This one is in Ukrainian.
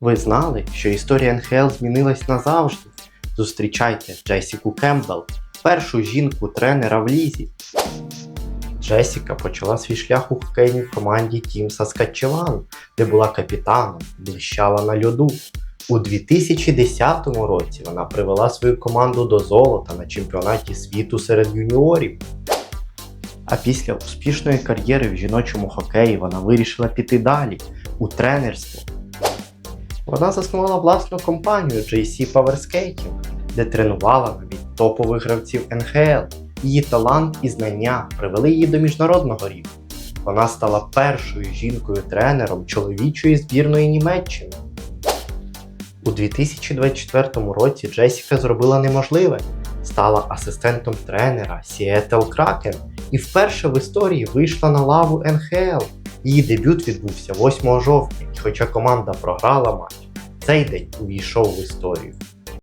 Ви знали, що історія НХЛ змінилась назавжди? Зустрічайте Джесіку Кембл, першу жінку тренера в лізі. Джесіка почала свій шлях у хокейній команді Тім Саскатчеван, де була капітаном, блищала на льоду. У 2010 році вона привела свою команду до золота на чемпіонаті світу серед юніорів. А після успішної кар'єри в жіночому хокеї вона вирішила піти далі у тренерство. Вона заснувала власну компанію JC Power Skating, де тренувала навіть топових гравців НХЛ. Її талант і знання привели її до міжнародного рівня. Вона стала першою жінкою-тренером чоловічої збірної Німеччини. У 2024 році Джесіка зробила неможливе, стала асистентом тренера Seattle Kraken і вперше в історії вийшла на лаву НХЛ. Її дебют відбувся 8 жовтня, і хоча команда програла матч, цей день увійшов в історію.